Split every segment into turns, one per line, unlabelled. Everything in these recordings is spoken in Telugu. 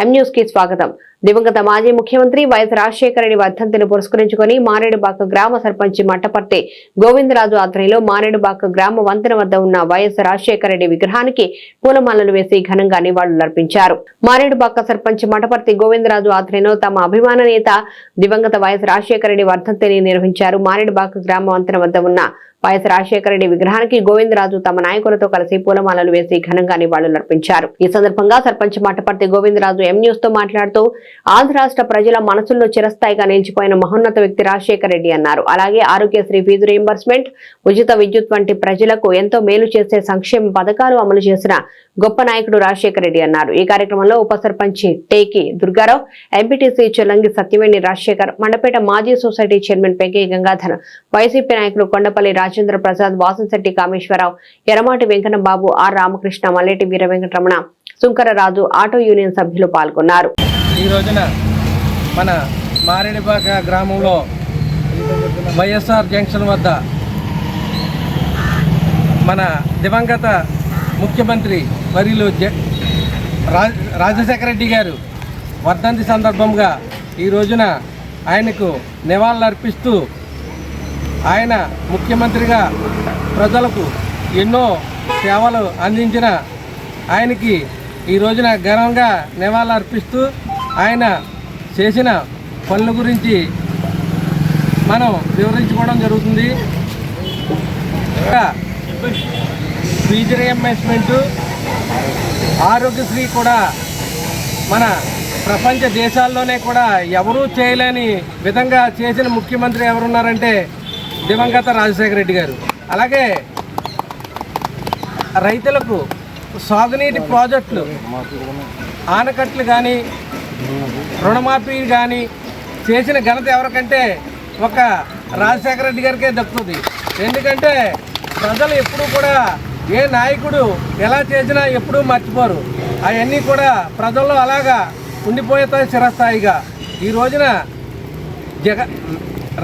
ఎంన్యూస్కి స్వాగతం. దివంగత మాజీ ముఖ్యమంత్రి వైఎస్ రాజశేఖర రెడ్డి వర్ధంతిని పురస్కరించుకుని మారేడుబాక గ్రామ సర్పంచ్ మట్టపర్తి గోవిందరాజు ఆధ్వర్యంలో మారేడుబాక గ్రామ వంతెన వద్ద ఉన్న వైఎస్ రాజశేఖర రెడ్డి విగ్రహానికి పూలమాలలు వేసి ఘనంగా నివాళులర్పించారు మారేడుబాక సర్పంచ్ మఠపర్తి గోవిందరాజు ఆధ్వర్యంలో తమ అభిమాన నేత దివంగత వైఎస్ రాజశేఖర రెడ్డి వర్ధంతిని నిర్వహించారు. మారేడుబాక గ్రామ వంతెన వద్ద ఉన్న వైఎస్ రాజశేఖర రెడ్డి విగ్రహానికి గోవిందరాజు తమ నాయకులతో కలిసి పూలమాలలు వేసి ఘనంగా నివాళులర్పించారు ఈ సందర్భంగా సర్పంచ్ మఠపర్తి గోవిందరాజు ఎం న్యూస్తో మాట్లాడుతూ ఆంధ్ర రాష్ట్ర ప్రజల మనసుల్లో చిరస్థాయిగా నిలిచిపోయిన మహోన్నత వ్యక్తి రాజశేఖర రెడ్డి అన్నారు. అలాగే ఆరోగ్యశ్రీ ఫీజు రీంబర్స్మెంట్ ఉచిత విద్యుత్ వంటి ప్రజలకు ఎంతో మేలు చేసే సంక్షేమ పథకాలు అమలు చేసిన గొప్ప నాయకుడు రాజశేఖర రెడ్డి అన్నారు. ఈ కార్యక్రమంలో ఉప సర్పంచ్ టేకి దుర్గారావు ఎంపీటీసీ చెల్లంగి సత్యవేణి రాజశేఖర్ మండపేట మాజీ society chairman Penke Gangadhar YCP నాయకులు Kondapalli Rajendra Prasad Vasamsetti Kameswararao Eramati Venkanna Babu R Ramakrishna Malleti Veera Venkataramana Sunkararaju auto union సభ్యులు పాల్గొన్నారు.
ఈ రోజున మన మారేడుపాక గ్రామంలో వైఎస్ఆర్ జంక్షన్ వద్ద మన దివంగత ముఖ్యమంత్రి మరియు రాజశేఖర రెడ్డి గారు వర్ధంతి సందర్భంగా ఈ రోజున ఆయనకు నివాళులర్పిస్తూ ఆయన ముఖ్యమంత్రిగా ప్రజలకు ఎన్నో సేవలు అందించిన ఆయనకి ఈ రోజున ఘనంగా నివాళులు అర్పిస్తూ ఆయన చేసిన పనుల గురించి మనం వివరించుకోవడం జరుగుతుంది. ఫీజు రియంబర్స్మెంట్ ఆరోగ్యశ్రీ కూడా మన ప్రపంచ దేశాల్లోనే కూడా ఎవరూ చేయలేని విధంగా చేసిన ముఖ్యమంత్రి ఎవరున్నారంటే దివంగత రాజశేఖర రెడ్డి గారు. అలాగే రైతులకు సాగునీటి ప్రాజెక్టులు ఆనకట్లు కానీ రుణమాఫీ కానీ చేసిన ఘనత ఎవరికంటే ఒక రాజశేఖర రెడ్డి గారికే దక్కుతుంది. ఎందుకంటే ప్రజలు ఎప్పుడూ కూడా ఏ నాయకుడు ఎలా చేసినా ఎప్పుడూ మర్చిపోరు. అవన్నీ కూడా ప్రజల్లో అలాగా ఉండిపోయేతాయి చిరస్థాయిగా. ఈ రోజున జగ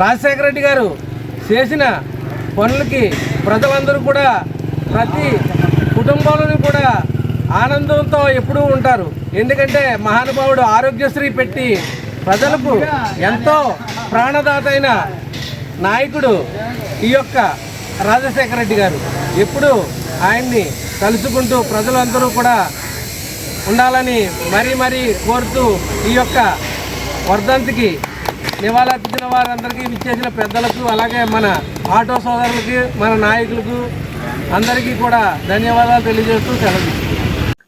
రాజశేఖర రెడ్డి గారు చేసిన పనులకి ప్రజలందరూ కూడా ప్రతి కుటుంబంలోని కూడా ఆనందంతో ఎప్పుడూ ఉంటారు. ఎందుకంటే మహానుభావుడు ఆరోగ్యశ్రీ పెట్టి ప్రజలకు ఎంతో ప్రాణదాత అయిన నాయకుడు ఈ యొక్క రాజశేఖర రెడ్డి గారు. ఎప్పుడు ఆయన్ని కలుసుకుంటూ ప్రజలందరూ కూడా ఉండాలని మరీ మరీ కోరుతూ ఈ యొక్క వర్ధంతికి నివాళులర్పించిన వారందరికీ విచ్చేసిన పెద్దలకు అలాగే మన ఆటో సోదరులకి మన నాయకులకు అందరికీ కూడా ధన్యవాదాలు తెలియజేస్తూ సెలవు